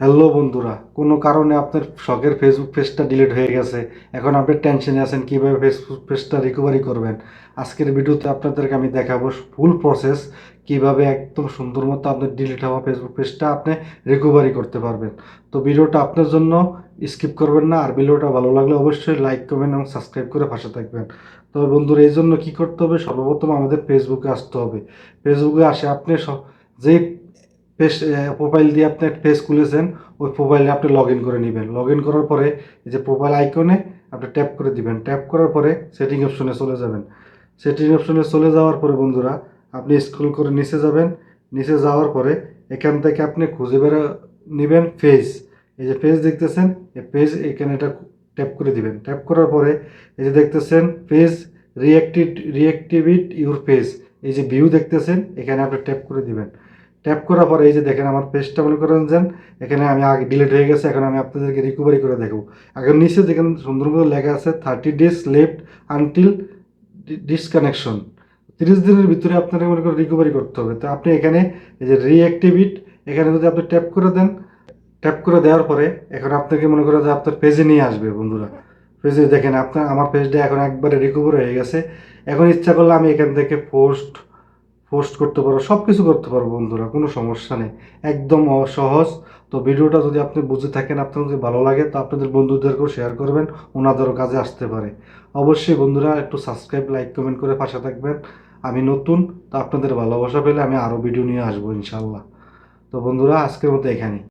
Hello বন্ধুরা, কোনো কারণে আপনার শখের ফেসবুক পেজটা ডিলিট হয়ে গেছে। এখন আপনি টেনশনে আছেন, কীভাবে ফেসবুক পেজটা রিকভারি করবেন? আজকের ভিডিওতে আপনাদেরকে আমি দেখাবো ফুল প্রসেস কীভাবে একদম সুন্দর মতো আপনার ডিলিট হওয়া ফেসবুক পেজটা আপনি রিকভারি করতে পারবেন। তো ভিডিওটা আপনার জন্য স্কিপ করবেন না, আর ভিডিওটা ভালো লাগলে অবশ্যই লাইক করবেন এবং সাবস্ক্রাইব করে পাশে থাকবেন। তবে বন্ধুরা, এই জন্য কী করতে হবে? সর্বপ্রথম আমাদের ফেসবুকে আসতে হবে। ফেসবুকে আসে আপনি সব পেজ প্রোফাইল দিয়ে আপনি একটা ফেস খুলেছেন ওই প্রোফাইলে আপনি লগ ইন করে নেবেন। লগ ইন করার পরে এই যে প্রোফাইল আইকনে আপনি ট্যাপ করে দিবেন। ট্যাপ করার পরে সেটিং অপশনে চলে যাবেন। সেটিং অপশনে চলে যাওয়ার পরে বন্ধুরা, আপনি স্ক্রল করে নিচে যাবেন। নিচে যাওয়ার পরে এখান থেকে আপনি খুঁজে বেড়া নেবেন পেজ এই যে পেজ দেখতেছেন, এই পেজ এখানে এটা ট্যাপ করে দিবেন। ট্যাপ করার পরে এই যে দেখতেছেন page reactive reactivate your page এই যে ভিউ দেখতেছেন, এখানে আপনি ট্যাপ করে দিবেন। ট্যাপ করার পরে এই যে দেখেন আমার পেজটা মনে করেন যেন এখানে আমি আগে ডিলিট হয়ে গেছে, এখন আমি আপনাদেরকে রিকভারি করে দেখাবো। এখন নিচে দেখেন সুন্দর লেখা আছে thirty days left until disconnection তিরিশ দিনের ভিতরে আপনাকে মনে করেন রিকভারি করতে হবে। তো আপনি এখানে এই যে রিঅ্যাক্টিভিট এখানে যদি আপনি ট্যাপ করে দেন ট্যাপ করে দেওয়ার পরে এখন আপনাকে মনে করেন যে আপনার পেজে নিয়ে আসবে বন্ধুরা। পেজে দেখেন আপনার, আমার পেজটা এখন একবারে রিকভার হয়ে গেছে। এখন ইচ্ছা করলে আমি এখান থেকে পোস্ট পোস্ট করতে পারো সব কিছু করতে পারো বন্ধুরা, কোনো সমস্যা নেই। একদম সহজ। তো ভিডিওটা যদি আপনি বুঝে থাকেন, আপনার যদি ভালো লাগে, তো আপনাদের বন্ধুদেরকেও শেয়ার করবেন, ওনাদেরও কাজে আসতে পারে। অবশ্যই বন্ধুরা, একটু সাবস্ক্রাইব লাইক কমেন্ট করে পাশে থাকবেন। আমি নতুন, তো আপনাদের ভালোবাসা পেলে আমি আরও ভিডিও নিয়ে আসব ইনশাল্লাহ তো বন্ধুরা, আজকের মতো এখানেই।